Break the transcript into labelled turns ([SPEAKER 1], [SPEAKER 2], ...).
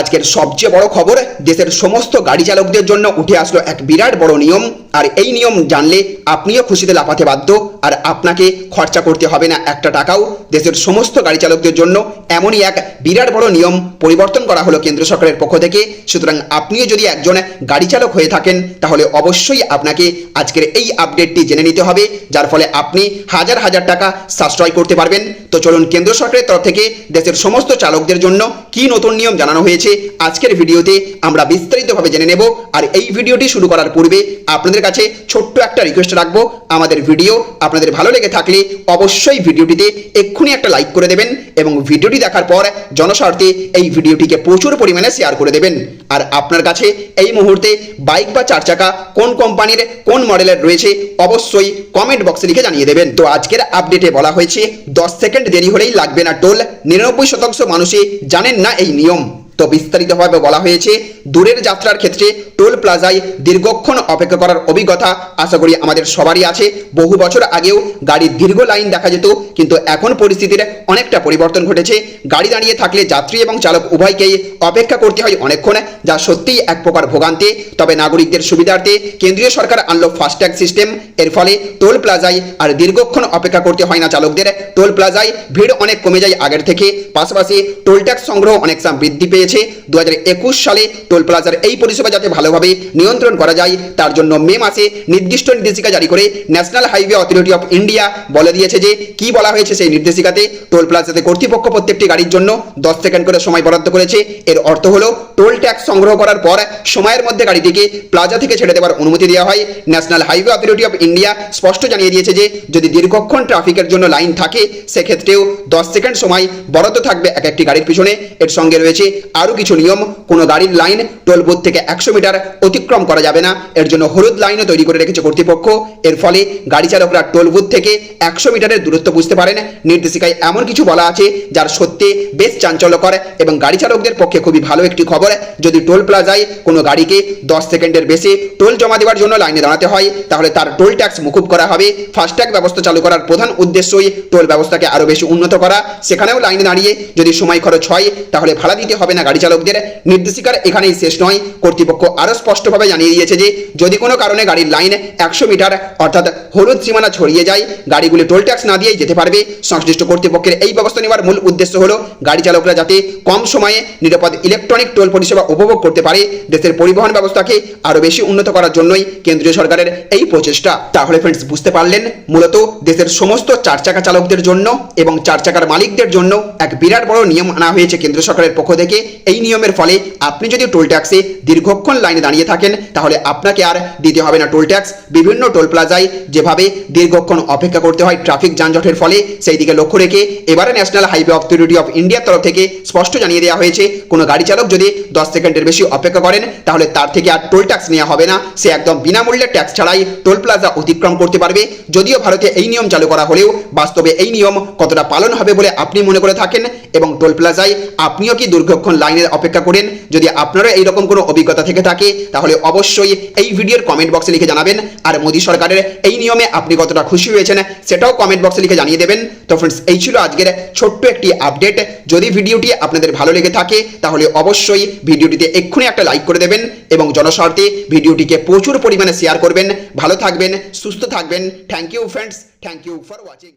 [SPEAKER 1] আজকের সবচেয়ে বড় খবর, দেশের সমস্ত গাড়ি চালকদের জন্য উঠে আসলো এক বিরাট বড় নিয়ম। আর এই নিয়ম জানলে আপনিও খুশিতে লাফাতে বাধ্য। আর আপনাকে খরচা করতে হবে না একটা টাকাও। দেশের সমস্ত গাড়ি চালকদের জন্য এমনই এক বিরাট বড় নিয়ম পরিবর্তন করা হলো কেন্দ্র সরকারের পক্ষ থেকে। সুতরাং আপনিও যদি একজন গাড়ি চালক হয়ে থাকেন, তাহলে অবশ্যই আপনাকে আজকের এই আপডেটটি জেনে নিতে হবে, যার ফলে আপনি হাজার হাজার টাকা সাশ্রয় করতে পারবেন। তো চলুন কেন্দ্র সরকারের তরফ থেকে দেশের সমস্ত চালকদের জন্য কি নতুন নিয়ম জানানো হয়েছে আজকের ভিডিওতে আমরা বিস্তারিতভাবে জেনে নেব। আর এই ভিডিওটি শুরু করার পূর্বে আপনাদের কাছে ছোট্ট একটা রিকোয়েস্ট রাখব। আমাদের ভিডিও আপনাদের ভালো লেগে থাকলে অবশ্যই ভিডিওটিতে এক্ষুনি একটা লাইক করে দেবেন এবং ভিডিওটি দেখার পর জনস্বার্থে এই ভিডিওটিকে প্রচুর পরিমাণে শেয়ার করে দেবেন। আর আপনার কাছে এই মুহূর্তে বাইক বা চার চাকা কোন কোম্পানির কোন মডেলের রয়েছে অবশ্যই কমেন্ট বক্সে লিখে জানিয়ে দেবেন। তো আজকের আপডেটে বলা হয়েছে, দশ সেকেন্ড দেরি হলেই লাগবে না টোল। নিরানব্বই শতাংশ মানুষই জানেন না এই নিয়ম। তো বিস্তারিতভাবে বলা হয়েছে, দূরের যাত্রার ক্ষেত্রে টোল প্লাজায় দীর্ঘক্ষণ অপেক্ষা করার অভিজ্ঞতা আশা করি আমাদের সবারই আছে। বহু বছর আগেও গাড়ির দীর্ঘ লাইন দেখা যেত, কিন্তু এখন পরিস্থিতির অনেকটা পরিবর্তন ঘটেছে। গাড়ি দাঁড়িয়ে থাকলে যাত্রী এবং চালক উভয়কেই অপেক্ষা করতে হয় অনেকক্ষণ, যা সত্যিই এক প্রকার ভোগান্তি। তবে নাগরিকদের সুবিধার্থে কেন্দ্রীয় সরকার আনলো ফাস্ট্যাগ সিস্টেম। এর ফলে টোল প্লাজায় আর দীর্ঘক্ষণ অপেক্ষা করতে হয় না চালকদের। টোল প্লাজায় ভিড় অনেক কমে যায় আগের থেকে। পাশাপাশি টোল ট্যাক্স সংগ্রহ অনেক বৃদ্ধি পেয়েছে দু হাজার একুশ সালে টোল প্লাজার এই পরিষেবা যাতে ভালোভাবে নিয়ন্ত্রণ করা যায়, তার জন্য মে মাসে নির্দিষ্ট নির্দেশিকা জারি করে National Highway Authority of India বলে দিয়েছে যে, কি বলা হয়েছে সেই নির্দেশিকাতে টোল প্লাজাতে কর্তৃপক্ষ প্রত্যেকটি গাড়ির জন্য দশ সেকেন্ড করে সময় বরাদ্দ করেছে। এর অর্থ হলো, টোল ট্যাক্স সংগ্রহ করার পর সময়ের মধ্যে গাড়িটিকে প্লাজা থেকে ছেড়ে দেওয়ার অনুমতি দেওয়া হয়। National Highway Authority of India স্পষ্ট জানিয়ে দিয়েছে যে, যদি দীর্ঘক্ষণ ট্রাফিকের জন্য লাইন থাকে, সেক্ষেত্রেও দশ সেকেন্ড সময় বরাদ্দ থাকবে এক একটি গাড়ির পিছনে। এর সঙ্গে রয়েছে আরও কিছু নিয়ম, কোনো গাড়ির লাইন টোল বুথ থেকে একশো মিটার অতিক্রম করা যাবে না। এর জন্য হলুদ লাইনও তৈরি করে রেখেছে কর্তৃপক্ষ। এর ফলে গাড়ি চালকরা টোল বুথ থেকে একশো মিটারের দূরত্ব বুঝতে পারেন নির্দেশিকায় এমন কিছু বলা আছে, যার সত্যি বেশ চাঞ্চল্যকর এবং গাড়ি চালকদের পক্ষে খুবই ভালো একটি খবর। যদি টোল প্লাজায় কোনো গাড়িকে দশ সেকেন্ডের বেশি টোল জমা দেওয়ার জন্য লাইনে দাঁড়াতে হয়, তাহলে তার টোল ট্যাক্স মুকুব করা হবে। ফাস্ট্যাগ ব্যবস্থা চালু করার প্রধান উদ্দেশ্যই টোল ব্যবস্থাকে আরও বেশি উন্নত করা। সেখানেও লাইনে দাঁড়িয়ে যদি সময় খরচ হয়, তাহলে ভাড়া দিতে হবে না গাড়ি চালকদের নির্দেশিকার এখানেই শেষ নয়। কর্তৃপক্ষ আরও স্পষ্টভাবে জানিয়ে দিয়েছে যে, যদি কোনো কারণে গাড়ির লাইন একশো মিটার অর্থাৎ হলুদ সীমানা ছড়িয়ে যায়, গাড়িগুলি টোল ট্যাক্স না দিয়েই যেতে পারবে। সংশ্লিষ্ট কর্তৃপক্ষের এই ব্যবস্থা নেওয়ার মূল উদ্দেশ্য হলো গাড়ি চালকরা যাতে কম সময়ে নিরাপদ ইলেকট্রনিক টোল পরিষেবা উপভোগ করতে পারে। দেশের পরিবহন ব্যবস্থাকে আরও বেশি উন্নত করার জন্যই কেন্দ্রীয় সরকারের এই প্রচেষ্টা। তাহলে ফ্রেন্ডস বুঝতে পারলেন? মূলত দেশের সমস্ত চার চাকা চালকদের জন্য এবং চার চাকার মালিকদের জন্য এক বিরাট বড় নিয়ম আনা হয়েছে কেন্দ্র সরকারের পক্ষ থেকে। এই নিয়মের ফলে আপনি যদি টোল ট্যাক্সে দীর্ঘক্ষণ লাইনে দাঁড়িয়ে থাকেন, তাহলে আপনাকে আর দিতে হবে না টোল ট্যাক্স বিভিন্ন টোল প্লাজায় যেভাবে দীর্ঘক্ষণ অপেক্ষা করতে হয় ট্রাফিক যানজটের ফলে সেই দিকে লক্ষ্য রেখে এবারে ন্যাশনাল হাইওয়ে অথরিটি অফ ইন্ডিয়ার তরফ থেকে স্পষ্ট জানিয়ে দেওয়া হয়েছে, কোনো গাড়ি চালক যদি দশ সেকেন্ডের বেশি অপেক্ষা করেন, তাহলে তার থেকে আর টোল ট্যাক্স নেওয়া হবে না। সে একদম বিনামূল্যে ট্যাক্স ছাড়াই টোল প্লাজা অতিক্রম করতে পারবে। যদিও ভারতে এই নিয়ম চালু করা হলেও, বাস্তবে এই নিয়ম কতটা পালন হবে বলে আপনি মনে করে থাকেন? এবং টোল প্লাজায় আপনিও কি দীর্ঘক্ষণ লাইনে অপেক্ষা করেন। যদি আপনারও এইরকম কোনো অভিজ্ঞতা থেকে থাকে, তাহলে অবশ্যই এই ভিডিওর কমেন্ট বক্সে লিখে জানাবেন। আর মোদী সরকারের এই নিয়মে আপনি কতটা খুশি হয়েছেন, সেটাও কমেন্ট বক্সে লিখে জানিয়ে দেবেন। তো ফ্রেন্ডস এই ছিল আজকের ছোট্ট একটি আপডেট যদি ভিডিওটি আপনাদের ভালো লেগে থাকে, তাহলে অবশ্যই ভিডিওটিতে এক্ষুনি একটা লাইক করে দেবেন এবং জনস্বার্থে ভিডিওটিকে প্রচুর পরিমাণে শেয়ার করবেন। ভালো থাকবেন, সুস্থ থাকবেন। Thank you friends thank you for watching